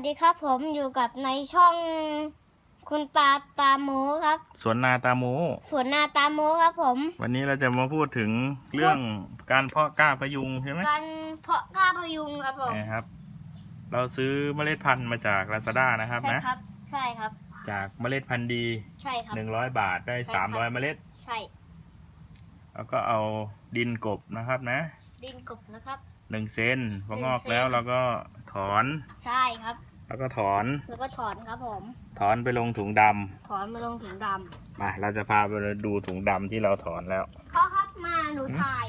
วัสดีครับ ผมอยู่กับในช่องคุณตาตาโมครับสวนนาตาโมสวนนาตาโมครับ ผม วันนี้เราจะมาพูดถึงเรื่องการเพาะกล้าพยุงใช่ไหมการเพาะกล้าพยุงครับผมนะครับ เราซื้อเมล็ดพันธุ์มาจากลาซาด้านะครับใช่นะครับ ใช่ครับ จากเมล็ดพันธุ์ดีใช่ครับหนึ่งร้อยบาทได้ใช่ครับสามร้อยเมล็ดใช่แล้วก็เอาดินกบนะครับนะ ดินกบนะครับ หนึ่งเซนพองอกหนึ่งเซนแล้วเราก็ถอน ใช่ครับ แล้วก็ถอน แล้วก็ถอนครับผม ถอนไปลงถุงดำถอนมาลงถุงดมาเราจะพาไปดูถุงดำที่เราถอนแล้วำพ่อครับมาหนูถ่าย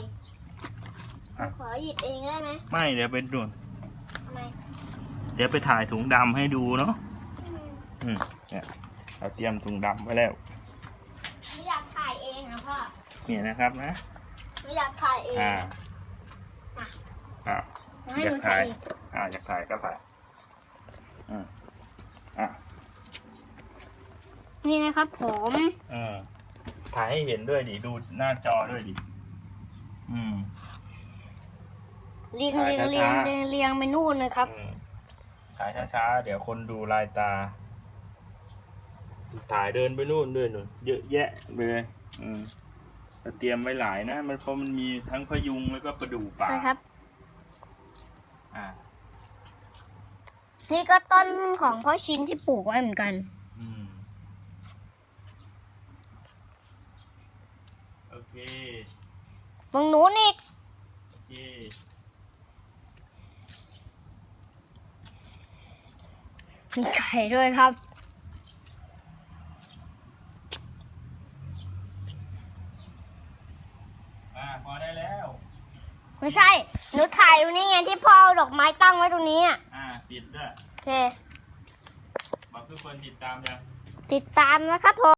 หนูอะ ขอหยิบเองได้ไหมไม่เดี๋ยวไปดูทำไมเดี๋ยวไปถ่ายถุงดำให้ดูเนาะอืมอืมเนี่ยเราเตรียมถุงดำไว้แล้วไม่อยากถ่ายเองนะพ่อเนี่ยนะครับนะไม่อยากถ่ายเองอ่าอะอ่า ให้หนูถ่ายเองอ่าอยากถ่ายก็ถ่ายอืมอ่านี่นะครับผมเออถ่ายให้เห็นด้วยดิดูหน้าจอด้วยดิอืม เรียงถ่ายเรียงเรียงช้าๆ เรียงเรียงไปนู่นเลยครับ อืมถ่ายช้าๆ เดี๋ยวคนดูลายตา ถ่ายเดินไปนู่นด้วยนู่นเยอะแยะเลยอืมแต่เตรียมไว้หลายนะ มันเพราะมันมีทั้งพยุงแล้วก็ประดู่ป่าใช่ครับ อ่านี่ก็ต้นของพ่อชิ้นที่ปลูกไว้เหมือนกัน อืมโอเคตรงนู้นอีกโอเคมีไก่ด้วยครับ อ่า พอได้แล้ว ไม่ใช่ หนูถ่ายตรงนี้ไงที่พ่อเอาดอกไม้ตั้งไว้ตรงนี้อะอ่าปิดด้วยโอเค บอกทุกคนติดตามยัง ติดตามนะครับผม